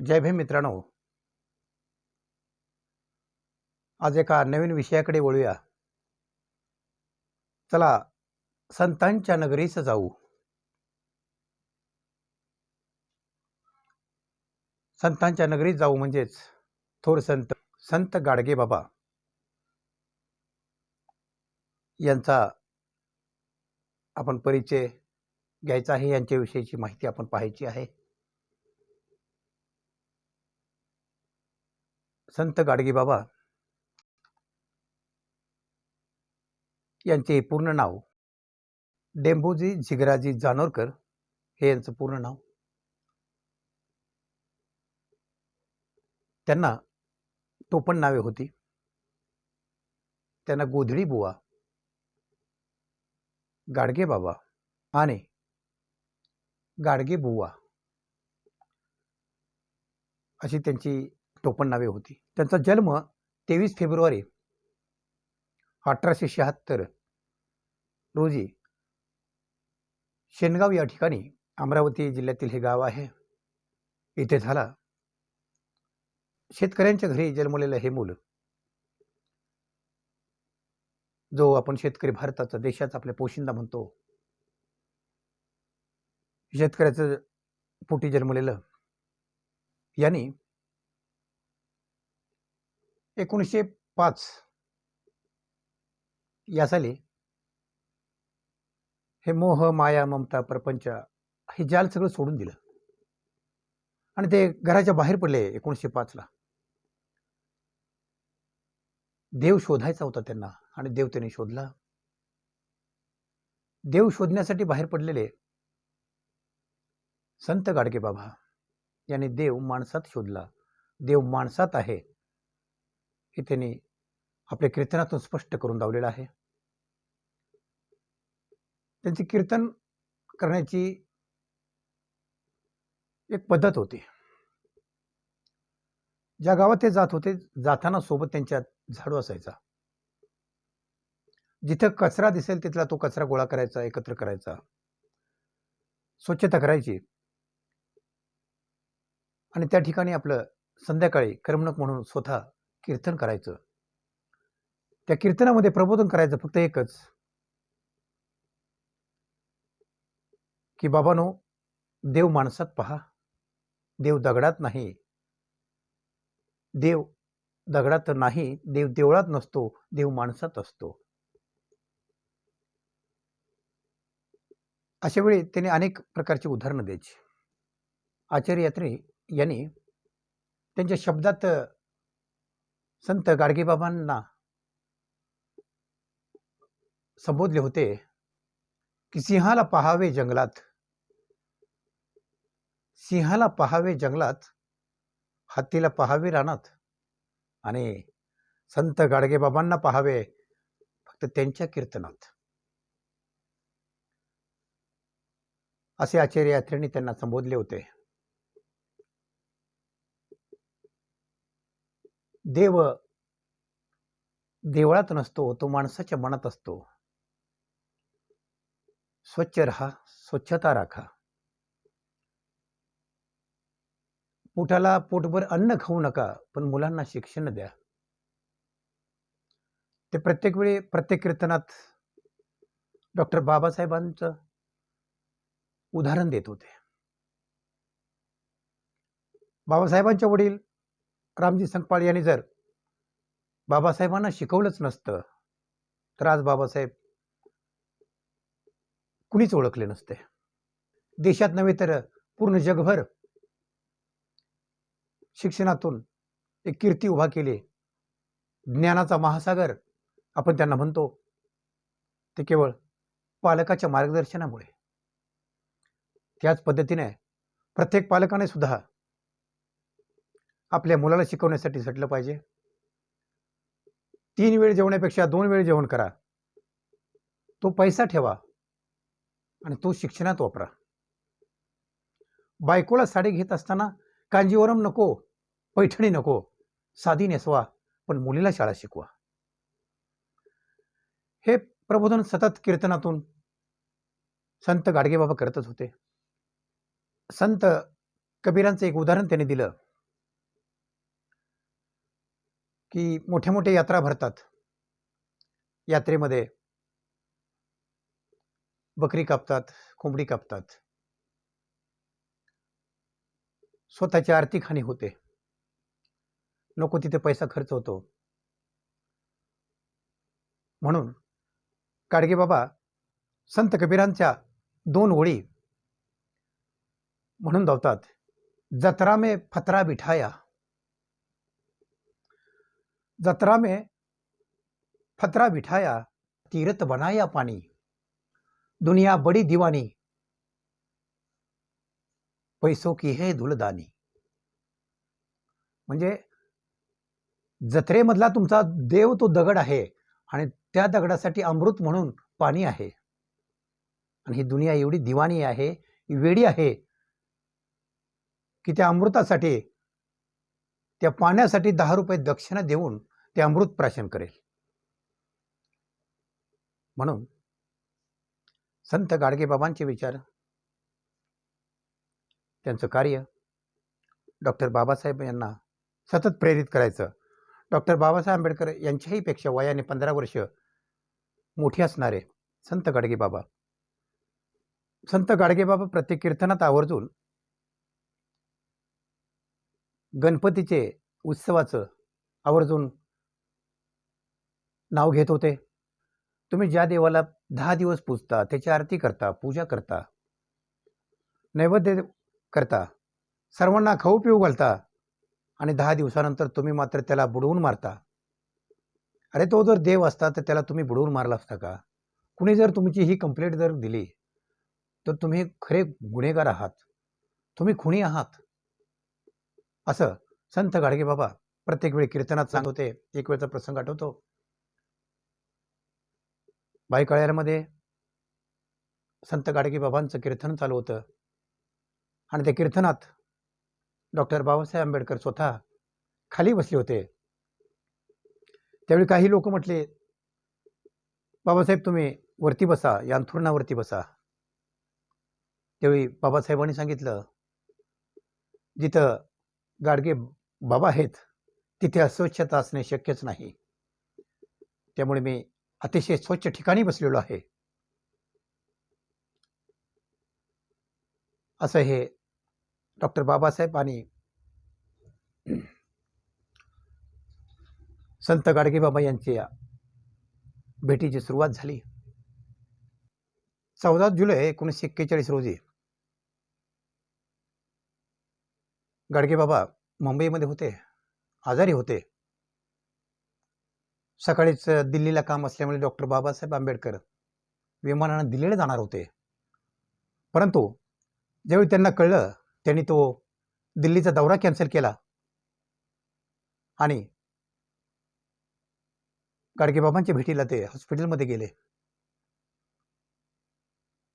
जय भीम मित्रांनो. आज एका नवीन विषयाकडे वळूया. चला संतांच्या नगरीस जाऊ. संतांच्या नगरीत जाऊ म्हणजेच थोर संत संत गाडगे बाबा यांचा आपण परिचय घ्यायचा आहे. यांच्याविषयीची माहिती आपण पाहायची आहे. संत गाडगेबाबा यांचे पूर्ण नाव डेंबूजी झिगराजी जानोरकर हे यांचं पूर्ण नाव. त्यांना टोपण नावे होती. त्यांना गोधडी बुवा गाडगे बाबा आणि गाडगे बुवा अशी त्यांची टोपण नावे होती. त्यांचा जन्म तेवीस फेब्रुवारी अठराशे शहात्तर रोजी शेनगाव या ठिकाणी अमरावती जिल्ह्यातील हे गाव आहे. इथे झाला. शेतकऱ्यांच्या घरी जन्मलेलं हे मूल जो आपण शेतकरी भारताचा देशाचा आपल्या पोशिंदा म्हणतो. शेतकऱ्याचं पोटी जन्मलेलं. यांनी एकोणीसशे पाच. या साली हे मोह माया ममता प्रपंच हे जाल सगळं सोडून दिलं. आणि ते घराच्या बाहेर पडले एकोणीसशे पाचला देव शोधायचा होता त्यांना आणि देव त्यांनी शोधला. देव शोधण्यासाठी बाहेर पडलेले संत गाडगे बाबा यांनी देव माणसात शोधला. देव माणसात आहे. हे त्यांनी आपल्या कीर्तनातून स्पष्ट करून दावलेलं आहे. त्यांची कीर्तन करण्याची एक पद्धत होती. ज्या गावात ते जात होते जाताना सोबत त्यांच्या झाडू असायचा. जिथं कचरा दिसेल तिथला तो कचरा गोळा करायचा एकत्र करायचा. स्वच्छता करायची. आणि त्या ठिकाणी आपलं संध्याकाळी करमणूक म्हणून स्वतः कीर्तन करायचं. त्या कीर्तनामध्ये प्रबोधन करायचं फक्त एकच. की बाबानो देव माणसात पहा. देव दगडात नाही. देव दगडात नाही. देव देवळात नसतो. देव माणसात असतो. अशा वेळी त्याने अनेक प्रकारची उदाहरणं द्यायची. आचार्य यात्री यांनी त्यांच्या शब्दात संत गाडगेबाबांना संबोधले होते की सिंहाला पहावे जंगलात सिंहाला पहावे जंगलात हत्तीला पहावे रानात आणि संत गाडगेबाबांना पहावे फक्त त्यांच्या कीर्तनात. असे आचार्य यात्रेने त्यांना संबोधले होते. देव देवळात नसतो तो माणसाच्या मनात असतो. स्वच्छ राहा स्वच्छता राखा. पोटाला पोटभर अन्न खाऊ नका पण मुलांना शिक्षण द्या. ते प्रत्येक वेळी प्रत्येक कीर्तनात डॉक्टर बाबासाहेबांचं उदाहरण देत होते. बाबासाहेबांच्या वडील रामजी संकपाळ यांनी जर बाबासाहेबांना शिकवलंच नसतं तर आज बाबासाहेब कुणीच ओळखले नसते. देशात नव्हे तर पूर्ण जगभर शिक्षणातून एक कीर्ती उभा केली. ज्ञानाचा महासागर आपण त्यांना म्हणतो ते केवळ पालकाच्या मार्गदर्शनामुळे. त्याच पद्धतीने प्रत्येक पालकाने सुद्धा आपल्या मुलाला शिकवण्यासाठी झटलं पाहिजे. तीन वेळ जेवण्यापेक्षा दोन वेळ जेवण करा. तो पैसा ठेवा आणि तो शिक्षणात वापरा. बायकोला साडी घेत असताना कांजीवरम नको पैठणी नको साधी नेसवा पण मुलीला शाळा शिकवा. हे प्रबोधन सतत कीर्तनातून संत गाडगेबाबा करतच होते. संत कबीरांचं एक उदाहरण त्यांनी दिलं. की मोठ्या मोठ्या यात्रा भरतात. यात्रेमध्ये बकरी कापतात कोंबडी कापतात. स्वतःची आर्थिक हानी होते. नको तिथे पैसा खर्च होतो. म्हणून काडगे बाबा संत कबीरांच्या दोन ओळी म्हणून धावतात जत्रा में फतरा बिठाया. जत्रा में फतरा बिठाया तीरथ बनाया पानी। दुनिया बड़ी दीवानी पैसों की है धुलदानी। म्हणजे जत्रेमधला तुमचा देव तो दगड आहे आणि त्या दगडासाठी अमृत म्हणून पाणी आहे. आणि ही दुनिया एवढी दिवाणी आहे वेडी आहे की त्या अमृतासाठी त्या पाण्यासाठी दहा रुपये दक्षिणा देऊन ते अमृत प्राशन करेल. म्हणून संत गाडगेबाबांचे विचार त्यांचं कार्य डॉक्टर बाबासाहेब यांना सतत प्रेरित करायचं. डॉक्टर बाबासाहेब आंबेडकर यांच्याही पेक्षा वयाने पंधरा वर्ष मोठी असणारे संत गाडगेबाबा संत गाडगेबाबा प्रत्येक कीर्तनात आवर्जून गणपतीचे उत्सवाचं आवर्जून नाव घेत होते. तुम्ही ज्या देवाला दहा दिवस पूजता त्याची आरती करता पूजा करता नैवेद्य करता सर्वांना खाऊ पिऊ घालता आणि दहा दिवसानंतर तुम्ही मात्र त्याला बुडवून मारता. अरे तो जर देव असता तर त्याला तुम्ही बुडवून मारला असता का? कुणी जर तुमची ही कंप्लेंट जर दिली तर तुम्ही खरे गुन्हेगार आहात. तुम्ही खुणी आहात. असं संत गाडगे बाबा प्रत्येक वेळी कीर्तनात सांगत होते. एक वेळचा प्रसंग आठवतो. बाईकळ्यामध्ये संत गाडगे बाबांचं कीर्तन चालू होतं. आणि त्या कीर्तनात डॉक्टर बाबासाहेब आंबेडकर स्वतः खाली बसले होते. त्यावेळी काही लोक म्हटले बाबासाहेब तुम्ही वरती बसा या बसा. त्यावेळी बाबासाहेबांनी सांगितलं जिथं गाडगे बाबा आहेत तिथे अस्वच्छता असणे शक्यच नाही. त्यामुळे मी अतिशय स्वच्छ ठिकाणी बसलेलो आहे. असं हे डॉक्टर बाबासाहेब आणि संत गाडगेबाबा यांच्या भेटीची सुरुवात झाली. चौदा जुलै एकोणीसशे एक्केचाळीस रोजी गाडगे बाबा मुंबईमध्ये होते. आजारी होते. सकाळीच दिल्लीला काम असल्यामुळे डॉक्टर बाबासाहेब आंबेडकर विमानानं दिल्लीला जाणार होते. परंतु ज्यावेळी त्यांना कळलं त्यांनी तो दिल्लीचा दौरा कॅन्सल केला. आणि गाडगेबाबांच्या भेटीला ते हॉस्पिटलमध्ये गेले.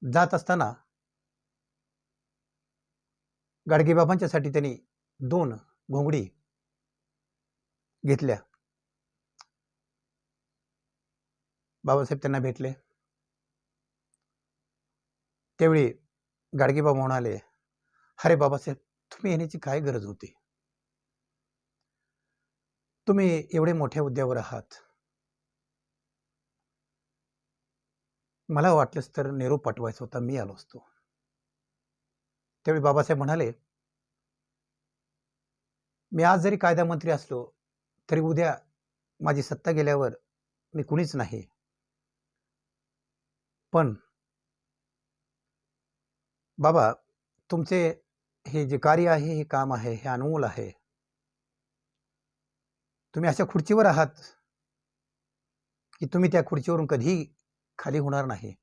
जात असताना गाडगेबाबांच्यासाठी त्यांनी दोन घोंगडी घेतल्या. बाबासाहेब त्यांना भेटले. त्यावेळी गाडगेबाबा म्हणाले अरे बाबासाहेब तुम्ही येण्याची काय गरज होती? तुम्ही एवढे मोठ्या हुद्द्यावर आहात. मला वाटलंच तर निरोप पाठवायचा होता मी आलो असतो. त्यावेळी बाबासाहेब म्हणाले मी आज जरी कायदा मंत्री असलो तरी उद्या माझी सत्ता गेल्यावर मी कुणीच नाही. पण बाबा तुमचे हे जे कार्य आहे हे काम आहे हे अनमोल आहे. तुम्ही अशा खुर्चीवर आहात की तुम्ही त्या खुर्चीवरून कधीही खाली होणार नाही.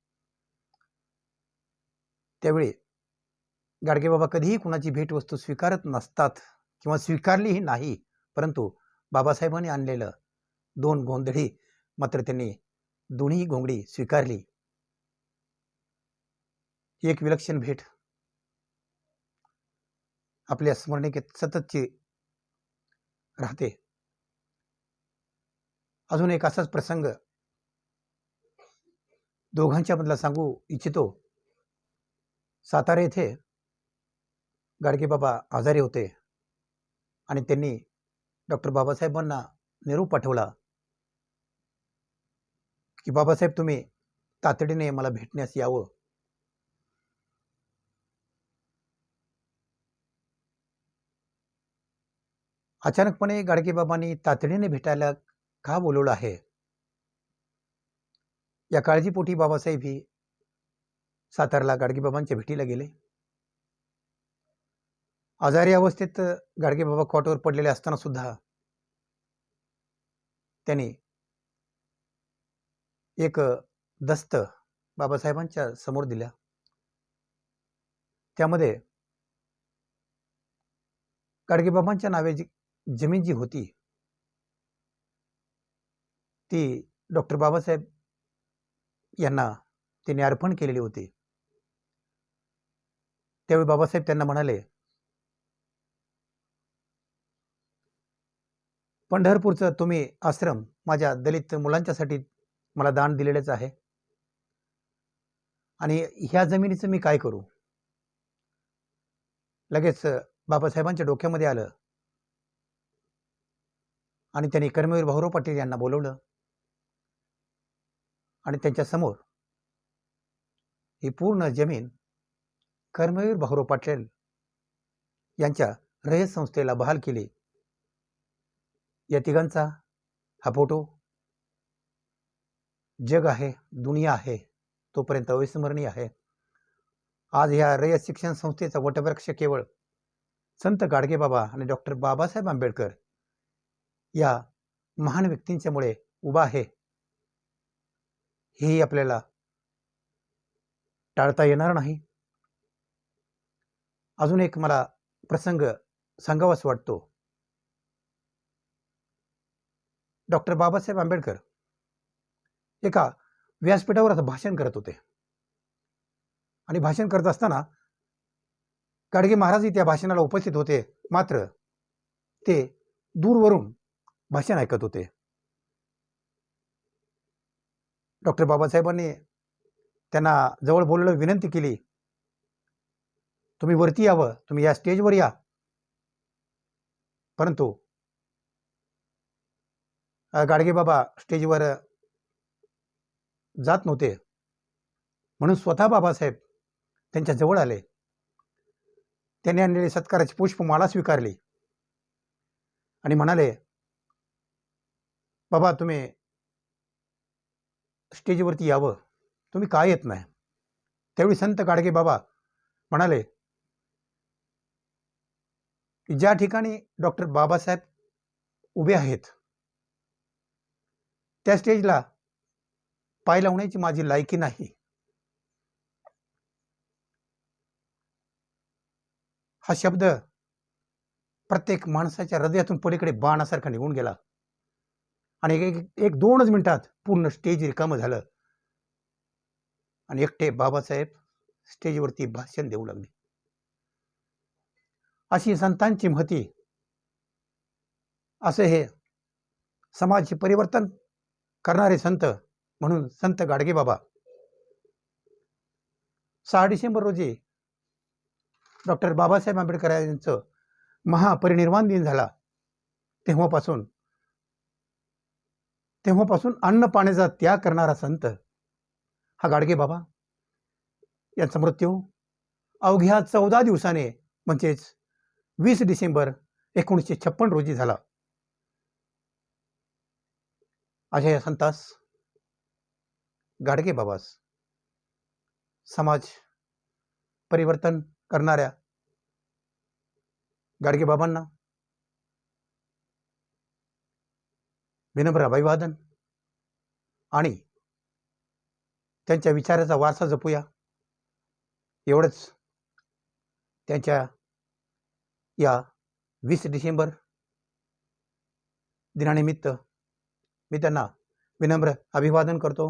त्यावेळी गाडगेबाबा कधीही कुणाची भेटवस्तू स्वीकारत नसतात किंवा स्वीकारलीही नाही. परंतु बाबासाहेबांनी आणलेलं दोन गोंधळी मात्र त्यांनी दोन्ही घोंगडी स्वीकारली. ही एक विलक्षण भेट. आपल्या स्मरणिकेत सततची राहते. अजून एक असाच प्रसंग दोघांच्या मधला सांगू इच्छितो. सातारा येथे गाडगे बाबा आजारी होते. आणि त्यांनी डॉक्टर बाबासाहेबांना निरोप पाठवला की बाबासाहेब तुम्ही तातडीने मला भेटण्यास यावं. अचानकपणे गाडगेबाबांनी तातडीने भेटायला का बोलवलं आहे? या काळजीपोटी बाबासाहेब ही सातारला गाडगेबाबांच्या भेटीला गेले. आजारी अवस्थेत गाडगेबाबा कॉटवर पडलेले असताना सुद्धा त्यांनी एक दस्त बाबासाहेबांच्या समोर दिल्या. त्यामध्ये गाडगेबाबांच्या नावे जी जमीन जी होती ती डॉक्टर बाबासाहेब यांना त्यांनी अर्पण केलेली होती. त्यावेळी बाबासाहेब त्यांना म्हणाले पंढरपूरचं तुम्ही आश्रम माझ्या दलित मुलांच्यासाठी मला दान दिलेलंच आहे. आणि ह्या जमिनीचं मी काय करू? लगेच बाबासाहेबांच्या डोक्यामध्ये आलं. आणि त्यांनी कर्मवीर भाऊराव पाटील यांना बोलवलं. आणि त्यांच्यासमोर ही पूर्ण जमीन कर्मवीर भाऊराव पाटील यांच्या रयत संस्थेला बहाल केली. या तिघांचा हा फोटो जग आहे दुनिया आहे तोपर्यंत अविस्मरणीय आहे. आज ह्या रयत शिक्षण संस्थेचा वटवृक्ष केवळ संत गाडगेबाबा आणि डॉक्टर बाबासाहेब आंबेडकर या महान व्यक्तींच्यामुळे उभा आहे हेही आपल्याला टाळता येणार नाही. अजून एक मला प्रसंग सांगावाच वाटतो. डॉक्टर बाबासाहेब आंबेडकर एका व्यासपीठावर असं भाषण करत होते. आणि भाषण करत असताना गाडगे महाराजही त्या भाषणाला उपस्थित होते. मात्र ते दूरवरून भाषण ऐकत होते. डॉक्टर बाबासाहेबांनी त्यांना जवळ बोलवलं विनंती केली. तुम्ही वरती यावं तुम्ही या स्टेजवर या. परंतु गाडगेबाबा स्टेजवर जात नव्हते. म्हणून स्वतः बाबासाहेब त्यांच्या जवळ आले. त्यांनी आणलेली सत्काराची पुष्पमाला स्वीकारली. आणि म्हणाले बाबा तुम्ही स्टेजवरती यावं. तुम्ही काय येत नाही? त्यावेळी संत गाडगे बाबा म्हणाले की ज्या ठिकाणी डॉक्टर बाबासाहेब उभे आहेत त्या स्टेजला पाय लावण्याची माझी लायकी नाही. हा शब्द प्रत्येक माणसाच्या हृदयातून पलीकडे बाणासारखा निघून गेला. आणि एक एक दोनच मिनिटात पूर्ण स्टेज रिकामं झालं. आणि एकटे बाबासाहेब स्टेजवरती भाषण देऊ लागले. अशी संतांची महती असे हे समाज परिवर्तन करणारे संत म्हणून संत गाडगे बाबा. सहा डिसेंबर रोजी डॉक्टर बाबासाहेब आंबेडकर यांचं महापरिनिर्वाण दिन झाला. तेव्हापासून तेव्हापासून अन्न पाण्याचा त्याग करणारा संत हा गाडगे बाबा. यांचा मृत्यू अवघ्या चौदा दिवसाने म्हणजेच वीस डिसेंबर एकोणीसशे छप्पन रोजी झाला. अशा या संतास गाडगे बाबास समाज परिवर्तन करणाऱ्या गाडगेबाबांना विनम्र अभिवादन आणि त्यांच्या विचाराचा वारसा जपूया. एवढंच त्यांच्या या वीस डिसेंबर दिनानिमित्त मी त्यांना विनम्र अभिवादन करतो.